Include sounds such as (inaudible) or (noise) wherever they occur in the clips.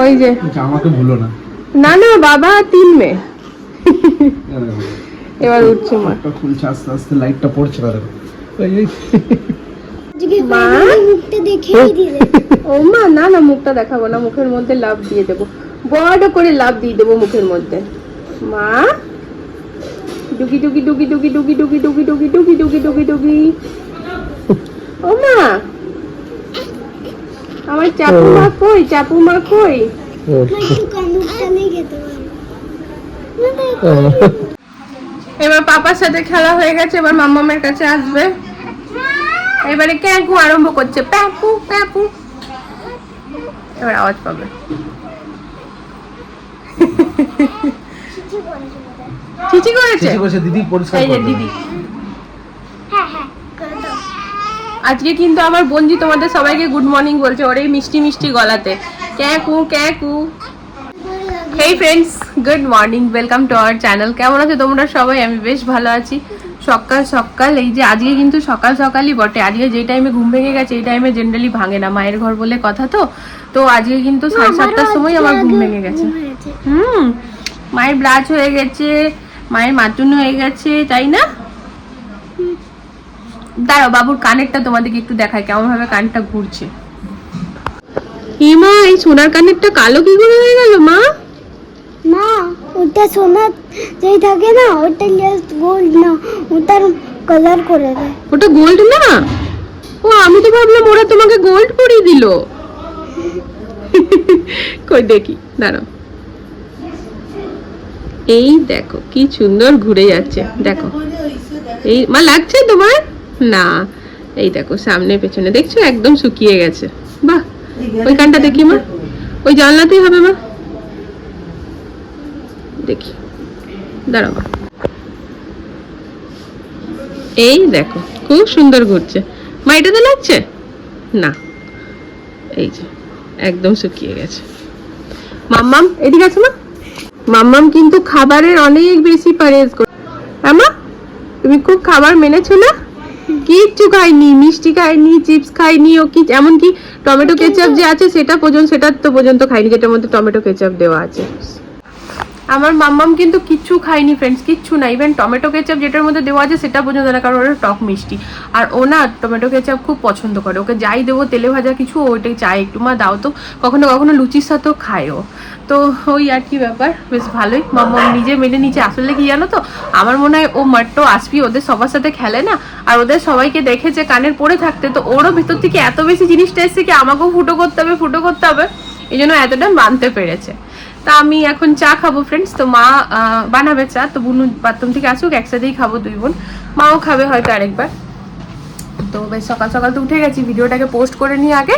ওই যে জামাকে ভুলো না না না বাবা তিন মেয়ে এবার উঠছে মা একটা খুলছে আস্তে আস্তে লাইটটা পড়ছে। মা মুখটা দেখেই দিলে ও মা না না মুখটা দেখাবো না মুখের মধ্যে লাভ দিয়ে দেবো বড় করে লাভ দিয়ে দেবো মুখের মধ্যে মা ডুগি ডুগি ডুগি ডুগি ডুগি ডুগি ডুগি ডুগি ডুগি ডুগি ডুগি ডুগি ও মা আমার চাপু মা কই? চাপু মা কই? এবার পাপার সাথে খেলা হয়ে গেছে এবার মাম্মামের কাছে আসবে। এবারে ক্যাকু আরম্ভ করছে। প্যাপু প্যাপু। এবার আওয়াজ পাবে। চিচি করেছে? দিদি পরিষ্কার দিদি হ্যাঁ হ্যাঁ করে দাও আজকে কিন্তু আমার বঞ্জি তোমাদের সবাইকে গুড মর্নিং বলছে ওর এই মিষ্টি মিষ্টি গলাতে। ক্যাকু ক্যাকু hey friends good morning welcome to our channel কেমন আছো তোমরা সবাই? আমি বেশ ভালো আছি। সকাল সকাল এই যে আজকে কিন্তু সকাল সকালই বটে। আজকে যে টাইমে ঘুম ভেঙে গেছে এই টাইমে জেনারেলি ভাঙে না। মায়ের ঘর বলে কথা তো। তো আজকে কিন্তু সাড়ে সাতটার সময় আমার ঘুম ভেঙে গেছে। হুম মায়ের ব্রাচ হয়ে গেছে মায়ের মাটুন হয়ে গেছে তাই না? দাঁড়াও বাবুর কানেরটা তোমাদেরকে একটু দেখায় কেমন ভাবে কানটা ঘুরছে। হিমা এই সোনার কানেরটা কালো কি করে হয়ে গেল মা? মা ওটা সোনা যেই থাকে না ওটা জাস্ট গোল্ড না ওটার কালার করে দেয় ওটা গোল্ড না? ও আমি তো ভাবলাম ওরা তোমাকে গোল্ড পরিয়ে দিল। কই দেখি দাঁড়াও। এই দেখো কি সুন্দর ঘুরে যাচ্ছে দেখো। এই মা লাগছে তোমার? না, এই দেখো, সামনে, পেছনে, দেখছ? একদম শুকিয়ে গেছে। বাহ ওই কানটা দেখি মা। ওই জানলাতেই হবে মা। দেখি। দাঁড়াও এই দেখো, খুব সুন্দর ঘুরছে। মা এটাতে লাগছে? না। এই যে, একদম শুকিয়ে গেছে। মাম্মাম, এদিকে আছে মা। মাম্মাম কিন্তু খাবারের অনেক বেশি পারেজ করে হ্যাঁ মা, তুমি খুব খাবার মেনেছো না? কিচ্ছু খাইনি মিষ্টি খাইনি চিপস খাইনি ও কি এমনকি টমেটো কেচাপ যে আছে সেটা পর্যন্ত সেটা তো পর্যন্ত খাইনি যেটার মধ্যে টমেটো কেচাপ দেওয়া আছে। আমার মাম্মাম কিন্তু কিচ্ছু খায়নি ফ্রেন্ডস কিচ্ছু না। ইভেন টমেটো কেচাপ যেটার মধ্যে দেওয়া আছে সেটা পর্যন্ত না, কারণ ওটা টক মিষ্টি। আর ও না টমেটো কেচাপ খুব পছন্দ করে। ওকে যাই দেবো, তেলে ভাজা কিছু ওইটাই চায়। একটু মা দাও তো। কখনো কখনো লুচির সাথেও খায় ও তো ওই আর কি ব্যাপার। বেশ ভালোই। মাম্মাম নিজে মেনে নিচে আসলে কি জানো তো? আমার মনে হয় ও মাট্টো আসবি, ওদের সবার সাথে খেলে না? আর ওদের সবাইকে দেখেছে কানের পরে থাকতে, তো ওরও ভিতর থেকে এত বেশি জিনিসটা এসছে কি আমাকেও ফুটো করতে হবে, ফুটো করতে হবে? এই জন্য এতটা মানতে পেরেছে। তা আমি এখন চা খাব ফ্রেন্ডস তো মা বানাবে চা। তো বুনু বাথরুম থেকে আসুক, একসাথেই খাব দুই বোন। মাও খাবে হয়তো আরেকবার। তো বেশ, সকাল সকাল তো উঠে গেছি। ভিডিওটাকে পোস্ট করে নিই আগে।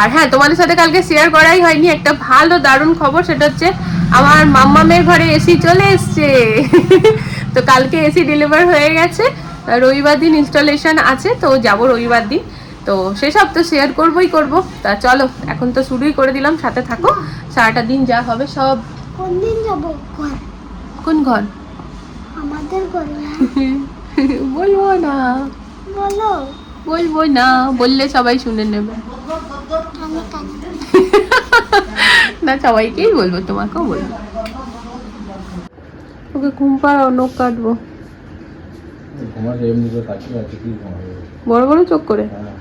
আর হ্যাঁ তোমাদের সাথে কালকে শেয়ার করাই হয়নি। একটা ভালো দারুণ খবর, সেটা হচ্ছে আমার মাম্মামের ঘরে এসি চলে এসছে। (laughs) তো কালকে এসি ডেলিভার হয়ে গেছে। রবিবার দিন ইনস্টলেশন আছে, তো যাব রবিবার দিন। তো সেসব তো শেয়ার করবোই করব। তা চলো এখন তো শুরুই করে দিলাম সাথে থাকো। সারাটা দিন যা হবে সব। কোন দিন যাব? ঘর। কোন ঘর? আমাদের ঘরে (laughs) বলব না। বলো। বলব না বললে সবাই শুনে নেবে। (laughs) না সবাইকেই বলব তোমাকেও বলব। ওকে ঘুম পাড়াও নখ কাটবো? বড় বড় চোখ করে? হ্যাঁ।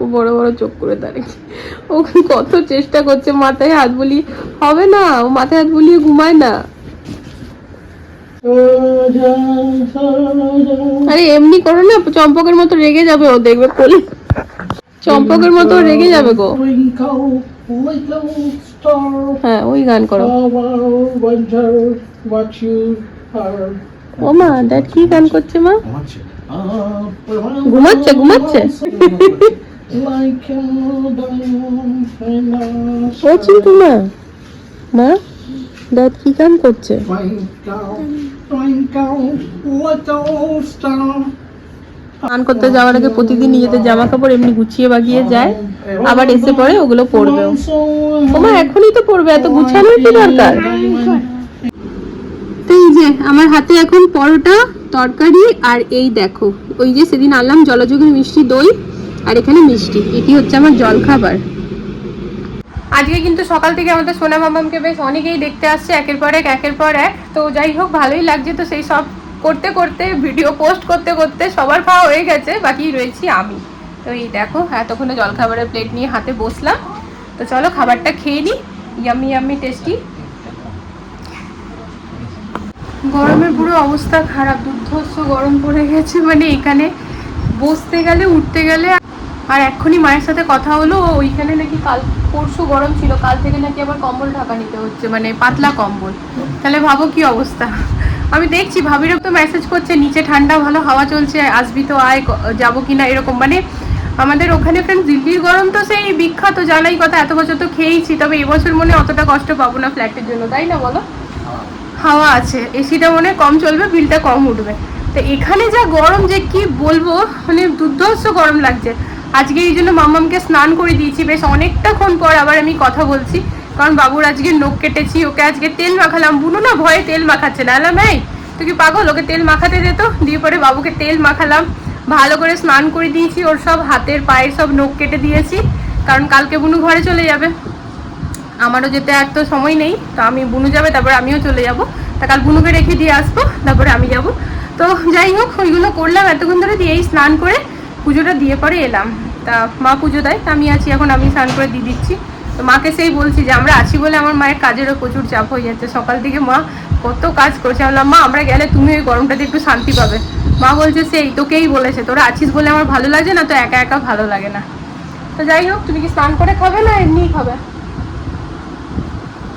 ও বড় বড় চোখ করে দাঁড়িয়ে ও কত চেষ্টা করছে, মাথায় হাত বুলিয়ে। হবে না, ও মাথায় হাত বুলিয়ে ঘুমায় না। আরে এমনি করো না, চম্পকের মতো রেগে যাবে ও, দেখবে কোলে। চম্পকের মতো রেগে যাবে গো। হ্যাঁ ওই গান করো. ও মা, দেখ কি গান করছে মা। ঘুমাচ্ছে? ঘুমাচ্ছে, ও চিন্তু মা মা কি গান করছে. স্নান করতে যাওয়ার আগে প্রতিদিন নিজেদের জামা কাপড় এমনি গুছিয়ে বাগিয়ে যায় আবার এসে পরে ওগুলো পরবেও ও মা এখনই তো পরবে এত গুছানোর কি দরকার এই যে আমার হাতে এখন পরোটা তরকারি আর এই দেখো, ওই যে সেদিন আনলাম জলযোগের মিষ্টি দই আর এখানে মিষ্টি, এটি হচ্ছে আমার জল খাবার আজকে কিন্তু সকাল থেকে আমাদের সোনা মামামকে বেশ অনেকেই দেখতে আসছে, একের পর এক, একের পর এক। তো যাই হোক, ভালোই লাগছে। তো সেই সব করতে করতে, ভিডিও পোস্ট করতে করতে সবার খাওয়া হয়ে গেছে, বাকি রয়েছি আমি। তো এই দেখো, এতক্ষণে জলখাবারের প্লেট নিয়ে হাতে বসলাম। তো চলো খাবারটা খেয়ে নিই ইয়ামি ইয়ামি, টেস্টি। গরমের পুরো অবস্থা খারাপ, দুর্ধর্ষ গরম পড়ে গেছে মানে এখানে বসতে গেলে, উঠতে গেলে, আর এক্ষুনি মায়ের সাথে কথা হলো, ওইখানে নাকি কাল পরশু গরম ছিল, কাল থেকে নাকি আবার কম্বল ঢাকা নিতে হচ্ছে মানে পাতলা কম্বল। তাহলে ভাবো কি অবস্থা? আমি দেখছি, ভাবিরও তো মেসেজ করছে, নিচে ঠান্ডা, ভালো হাওয়া চলছে, আসবি তো আয়, ক- যাব কিনা এরকম মানে আমাদের ওখানে ফ্রেন্ড দিল্লির গরম তো সেই বিখ্যাত জানাই কথা, এত বছর তো খেয়েইছি, তবে এবছর মনে অতটা কষ্ট পাবো না ফ্ল্যাটের জন্য, তাই না বলো? হাওয়া আছে, এসিটা মনে কম চলবে, বিলটা কম উঠবে। তো এখানে যা গরম, যে কি বলব মানে দুর্ধর্ষ গরম লাগছে। আজকে এই জন্য মামামকে স্নান করে দিয়েছি, বেশ অনেকটাক্ষণ পর আবার আমি কথা বলছি। কারণ বাবুর আজকে নখ কেটেছি, ওকে আজকে তেল মাখালাম। বুনো না ভয়ে তেল মাখাচ্ছে না। এলাম এই, তুই কি পাগল? ওকে তেল মাখাতে যেত দিয়ে পরে বাবুকে তেল মাখালাম। ভালো করে স্নান করে দিয়েছি, ওর সব হাতের পায়ের সব নখ কেটে দিয়েছি। কারণ কালকে বুনু ঘরে চলে যাবে। আমারও যেতে আর তো সময় নেই, তো আমি বুনু যাবে, তারপরে আমিও চলে যাব। তা কাল বুনুকে রেখে দিয়ে আসব, তারপরে আমি যাব। তো যাই হোক, ওইগুলো করলাম, এতক্ষণ ধরে দিয়েই স্নান করে পুজোটা দিয়ে পরে এলাম। তা মা পুজো দেয়, তা আমি আছি, এখন আমি স্নান করে দিয়ে দিচ্ছি। তো মাকে সেই বলছি যে, আমরা আছি বলে আমার মায়ের কাজেরও প্রচুর চাপ হয়ে যাচ্ছে। সকাল থেকে মা কত কাজ করছে। আমি বললাম, মা, আমরা গেলে তুমি ওই গরমটাতে একটু শান্তি পাবে। মা বলছে, সেই তোকেই বলেছে, তোরা আছিস বলে আমার ভালো লাগে না, তো একা একা ভালো লাগে না। তো যাই হোক, তুমি কি স্নান করে খাবে না এমনিই খাবে?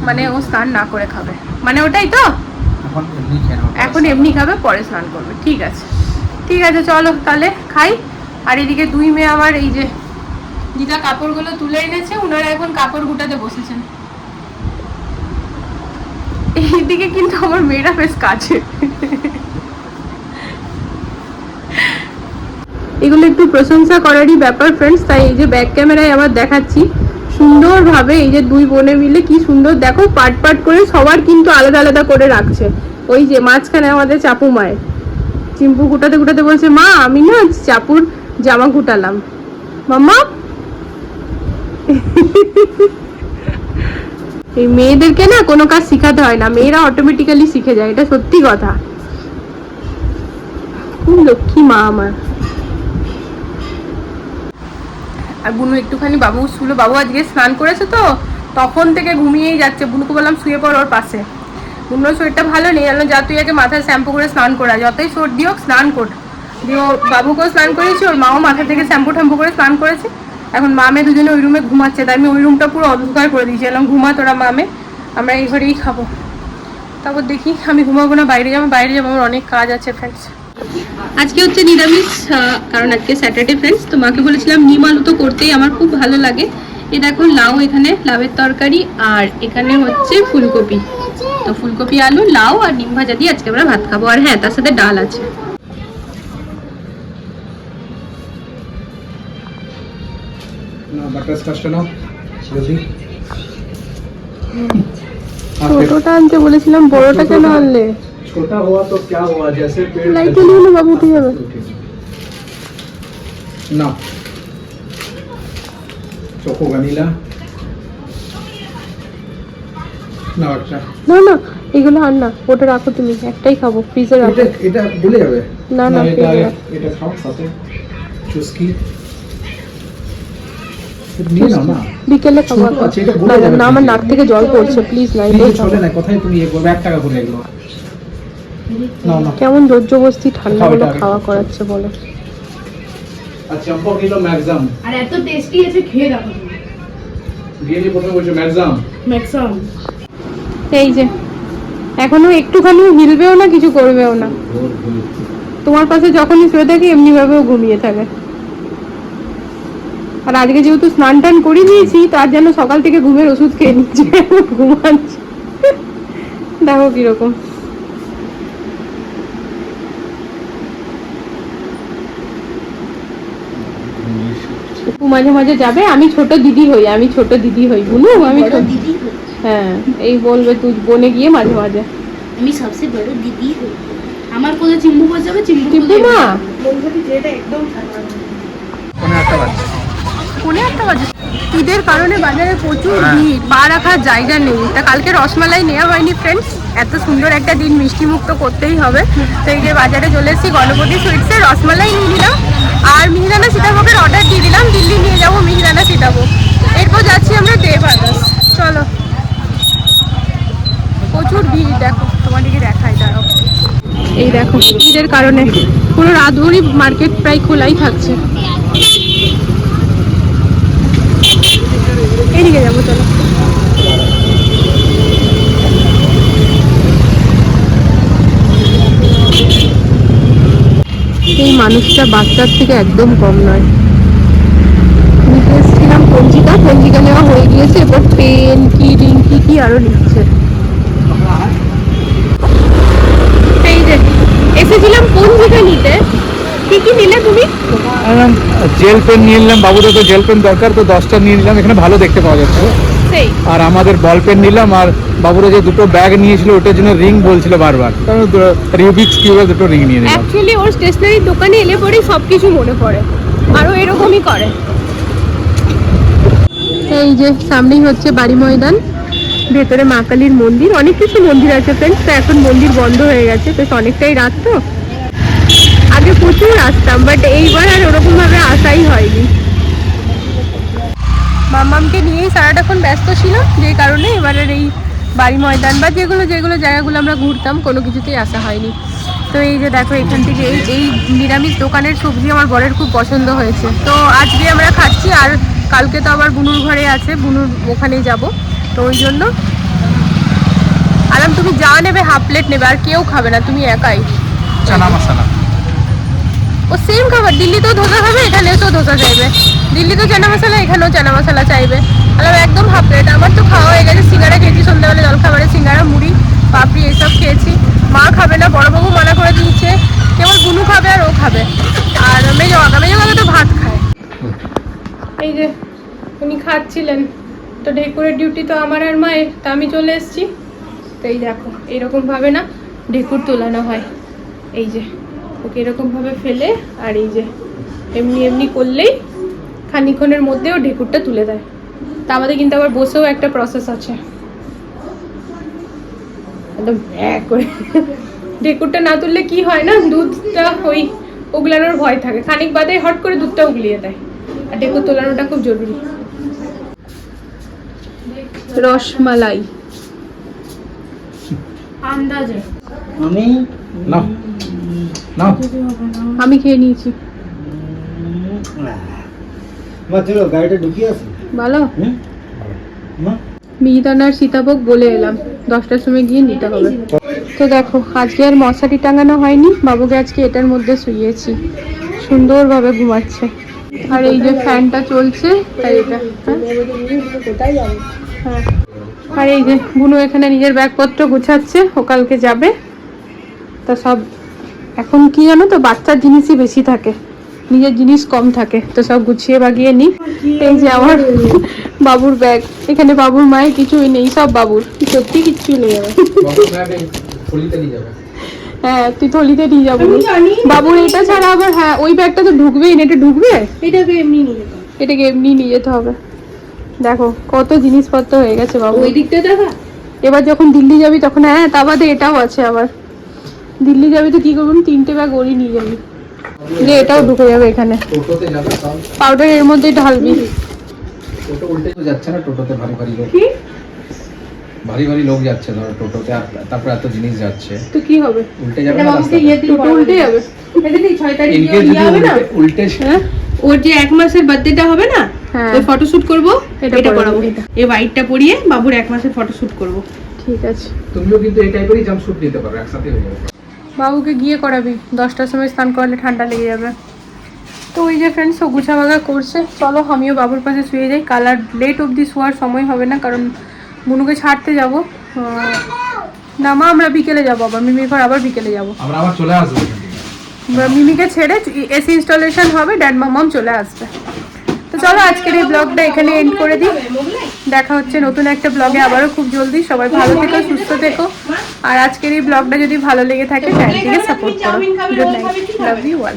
মানে ও স্নান না করে খাবে। মানে ওটাই তো? এখন এমনি খাবে পরে স্নান করবে। ঠিক আছে। ঠিক আছে চলো তাহলে খাই। আর এদিকে দুই মেয়ে আমার এই যে দিদা কাপড়গুলো তুলে এনেছে ওনারা এখন কাপড় গুটাতে বসেছেন। এইদিকে কিন্তু আমার মেয়েরা বেশ কাছে। এগুলো একটু প্রশংসা করারই ব্যাপার ফ্রেন্ডস তাই এই যে ব্যাক ক্যামেরায় আবার দেখাচ্ছি। সুন্দরভাবে এই যে দুই বোনে মিলে কি সুন্দর, দেখো পাট পাট করে সবার কিন্তু আলাদা আলাদা করে রাখছে। ওই যে মাঝখানে আমাদের চাপু মায়ের। চিম্পু গুটাতে গুটাতে বলছে, মা, আমি না চাপুর জামা গুটালাম। মাম্মা? (laughs) এই মেয়েদেরকে না কোনো কাজ শিখাতে হয় না। মেয়েরা অটোমেটিক্যালি শিখে যায়, এটা সত্যি কথা। খুব লক্ষ্মী মা আমার। আর বুনু একটুখানি বাবু শুলো, বাবু আজকে স্নান করেছে তো, তখন থেকে ঘুমিয়েই যাচ্ছে। বুনুকে বললাম, শুয়ে পড় ওর পাশে। বুনুর শরীরটা ভালো নেই, আমি যা তুই আগে মাথায় শ্যাম্পু করে স্নান করা, যতই সর্দি হোক স্নান কর। দিয়ে ও বাবুকেও স্নান করেছি ওর মাও মাথা থেকে শ্যাম্পু ট্যাম্পু করে স্নান করেছে। এখন মামে দুজনে ওই রুমে ঘুমাচ্ছে, তাই আমি ওই রুমটা পুরো অন্ধকার করে দিয়েছি। এলাম ঘুমা তোরা মামে আমরা এই ঘরেই খাব। তারপর দেখি, আমি ঘুমাবো না, বাইরে যাব বাইরে যাব, আমার অনেক কাজ আছে ফ্রেন্ডস আজকে হচ্ছে নিরামিষ কারণ আজকে স্যাটারডে ফ্রেন্ডস তো মাকে বলেছিলাম নিম আলু তো করতেই আমার খুব ভালো লাগে। এই দেখো লাউ এখানে লাউয়ের তরকারি আর এখানে হচ্ছে ফুলকপি। তো ফুলকপি আলু লাউ আর নিম ভাজা দিয়ে আজকে আমরা ভাত খাব। আর হ্যাঁ তার সাথে ডাল আছে। ছোটটা আনতে বলেছিলাম বড়টা কেন আনলে? छोटा हुआ तो क्या हुआ जैसे पेड़ লাইট জ্বালিয়ে না বাবু উঠে যাবে না চোখো ভ্যানিলা না একটা না না এগুলো আন না ওটা রাখো তুমি একটাই খাবো ফ্রিজে রাখো এটা এটা ভুলে যাবে না, না, এটা ফ্রিজে রাখ। এটা খাও সাথে চুস্কি নিয়ে নাও না বিকেলে খাবো ছোট এখন। আছে, এটা না গলে যাবে না আমার ফ্রিজে। নাক থেকে জল পড়ছে প্লিজ না ফ্রিজে এটাই খাবো চলে না কোথায় তুমি ইয়ে করবে এক টাকা করে এগুলো নাও না কেমন জোরজবস্তি ঠান্ডা খাওয়া করাচ্ছে বলো। আর চম্পক নিল ম্যাক্সাম আর এত টেস্টি আছে খেয়ে দেখো তুমি। দিয়ে দিয়ে প্রথমে বলছে ম্যাক্সাম ম্যাক্সাম এই যে এখনও একটুখানি হিলবেও না কিছু করবেও না। তোমার পাশে যখনই শুয়ে থাকে এমনি ভাবেও ঘুমিয়ে থাকে। আর আজকে যেহেতু স্নান টান করে দিয়েছি তার জন্য সকাল থেকে ঘুমের ওষুধ খেয়ে নিচ্ছে ঘুমাচ্ছে। দেখো কীরকম। মাঝে মাঝে যাবে আমি ছোট দিদি হই আমি ছোট দিদি হই বুনু আমি ছোট- দিদি হ্যাঁ এই বলবে তুই বনে গিয়ে মাঝে মাঝে। আমি সবসে বড় দিদি হই। আমার কোলে চিম্বু বসে যাবে চিম্বু যেটা একদম ওখানে একটা বাজে। ঈদের কারণে বাজারে প্রচুর হ্যাঁ। ভিড় পা রাখার জায়গা নেই। তা কালকে রসমালাই নেওয়া হয়নি ফ্রেন্ডস এত সুন্দর একটা দিন মিষ্টি মুক্ত করতেই হবে। তো এই যে বাজারে চলে এসেছি গণপতি সুইটসে রসমালাই নিয়ে নিলাম। আর মিহিদানা সীতাভোগের অর্ডার দিয়ে দিলাম, দিল্লি নিয়ে যাব মিহিদানা সীতাভোগ। এরপর যাচ্ছি আমরা দেব চলো। প্রচুর ভিড়, দেখো, তোমাদেরকে দেখাই, দাঁড়াও। এই দেখো, ভিড়ের কারণে পুরো রাতভরি মার্কেট প্রায় খোলাই থাকছে। এদিকে যাব, চলো এই মানুষটা বাচ্চার থেকে একদম কম নয়। নিতে এসেছিলাম পঞ্জিকা পঞ্জিকা নেওয়া হয়ে গিয়েছে, এবার পেন, কি রিং, কি কি আরও নিচ্ছে এই যে, এসেছিলাম পঞ্জিকা নিতে। কি কি নিলে তুমি? জেল পেন নিয়ে নিলাম, বাবুদের তো জেল পেন দরকার, তো দশটা নিয়ে নিলাম, এখানে ভালো দেখতে পাওয়া যাচ্ছে। আর আমাদের বল পেন নিলাম আর বাবুরা যে দুটো ব্যাগ নিয়েছিল ওটার জন্য রিং বলছিল বারবার। রিউবিক্স কিউবের দুটো রিং নিয়ে নিলাম। অ্যাকচুয়ালি ওর স্টেশনারির দোকানে এলে পরেই সব কিছু মনে পড়ে। আরও এরকমই করে। এই যে সামনেই হচ্ছে বাড়ি ময়দান। ভেতরে মা কালীর মন্দির। অনেক কিছু মন্দির আছে ফ্রেন্ডস তো এখন মন্দির বন্ধ হয়ে গেছে। বেশ অনেকটাই রাত তো। আগে প্রচুর আসতাম বাট এইবার আর ওরকম ভাবে আসাই হয়নি। মামামকে নিয়েই সারাটাক্ষণ ব্যস্ত ছিল যে কারণে এবারের এই বাড়ি ময়দান বা যেগুলো যেগুলো জায়গাগুলো আমরা ঘুরতাম কোনো কিছুতেই আসা হয়নি। তো এই যে দেখো এখান থেকে এই এই নিরামিষ দোকানের সবজি আমার বরের খুব পছন্দ হয়েছে। তো আজকে আমরা খাচ্ছি আর কালকে তো আবার বুনুর ঘরে আছে বুনুর ওখানেই যাব। তো ওই জন্য আরাম তুমি যা নেবে হাফ প্লেট নেবে আর কেউ খাবে না তুমি একাই। চানা মশলা। ও সেম খাবার দিল্লিতেও ধোসা খাবে এখানেও তো ধোসা চাইবে দিল্লিতেও চানা মশলা, এখানেও চানা মশলা চাইবে। আলাম একদম হাফ প্লেট। আমার তো খাওয়া হয়ে গেছে, সিঙ্গারা খেয়েছি সন্ধ্যাবেলা জল খাবারে সিঙ্গারা, মুড়ি, পাপড়ি এইসব খেয়েছি। মা খাবে না, বড়বাবু মানা করে দিয়েছে, কেবল গুনু খাবে আর ও খাবে। আর মেজো কাকা মেজো কাকা তো ভাত খায়। এই যে, উনি খাচ্ছিলেন। তো ঢেকুরের ডিউটি তো আমার আর মায়ের, তা আমি চলে এসেছি। তো এই দেখো এরকম ভাবে না ঢেকুর তোলানো হয়। এই যে, ওকে এরকমভাবে ফেলে, আর এই যে, এমনি এমনি করলেই খানিক্ষণের মধ্যে ও ঢেকুরটা তুলে দেয়। তা আমাদের কিন্তু আবার বসেও একটা প্রসেস আছে। একদম করে। ঢেকুরটা না তুললে কি হয় না? দুধটা ওই উগলানোর ভয় থাকে। খানিক বাদে হট করে দুধটা উগলিয়ে দেয়। আর ঢেকুর তোলানোটা খুব জরুরি। রসমালাই। আন্দাজে। আমি? নাও। নাও। আমি খেয়ে নিয়েছি। মা চলো গাড়িটা ঢুকিয়ে আসি। ভালো? মা? মিহিদানার সীতাভোগ বলে এলাম। দশটার সময় গিয়ে নিতে হবে। তো দেখো আজকে আর মশারি টাঙানো হয়নি। বাবুকে আজকে এটার মধ্যে শুইয়েছি। সুন্দরভাবে ঘুমাচ্ছে। আর এই যে ফ্যানটা চলছে তাই এটা। হ্যাঁ? হ্যাঁ। আর এই যে বুনু এখানে নিজের ব্যাগপত্র গুছাচ্ছে ও কালকে যাবে। তা সব এখন কি জানো তো বাচ্চার জিনিসই বেশি থাকে। নিজের জিনিস কম থাকে তো সব গুছিয়ে বাগিয়ে নি। এই যে আমার বাবুর ব্যাগ এখানে বাবুর মায়ের কিছুই নেই সব বাবুর। সত্যি কিচ্ছু নেই আমার। হ্যাঁ তুই থলিতে নিয়ে যাব। বাবুর এটা ছাড়া আবার হ্যাঁ ওই ব্যাগটা তো ঢুকবেই না এটা ঢুকবে? এটাকে এমনি নিয়ে এটাকে এমনি নিয়ে যেতে হবে। দেখো কত জিনিসপত্র হয়ে গেছে বাবু। ওই দিকটা দেখা। এবার যখন দিল্লি যাবি তখন হ্যাঁ তা বাদে এটাও আছে আবার। দিল্লি যাবি তো কি করবি? তিনটে ব্যাগ ওরই নিয়ে যাবি। যে এটাও ঢুকে যাবে এখানে। পাউডার এর মধ্যেই ঢালবি। টোটো উল্টে যাচ্ছে না টোটোতে ভারী ভারী লোক। ভারী ভারী লোক যাচ্ছে ধরো টোটোতে আর এত জিনিস যাচ্ছে। তো কি হবে? উল্টে যাবে না বাবুকে রাস্তাতে? টোটো উল্টে যাবে। এটা দিই ছয় তারিখ দিয়ে case যদি হবে না? উল্টে- উল্টে ওর যে এক মাসের বার্থডেটা হবে না? হ্যাঁ। ওই ফটোশুট করব এটা এটা করাবো, করাবো এই হোয়াইটটা পরিয়ে বাবুর এক মাসের ফটোশুট করব। ঠিক আছে। তুমিও কিন্তু এই টাইপেরই জাম্প শুট নিতে পারো একসাথে হয়ে যাবে। বাবুকে গিয়ে করাবি। দশটার সময় স্নান করালে ঠান্ডা লেগে যাবে। তো ওই যে ফ্রেন্ডস ও গুছাবাগা করছে। চলো আমিও বাবুর পাশে শুয়ে যাই। কাল আর লেট অবধি শোয়ার সময় হবে না কারণ বুনুকে ছাড়তে যাব। না মা আমরা বিকেলে যাব আবার। মিমির ঘর আবার বিকেলে যাব। আমরা আবার চলে আসব মিমিকে ছেড়ে এসি ইনস্টলেশন হবে ড্যাড মামাম চলে আসবে। চলো আজকের এই ব্লগটা এখানে এন্ড করে দিই। দেখা হচ্ছে নতুন একটা ব্লগে আবারও খুব জলদি। সবাই ভালো থেকো, সুস্থ থেকো। আর আজকের এই ব্লগটা যদি ভালো লেগে থাকে চ্যানেলটিকে সাপোর্ট করো। Good night love you all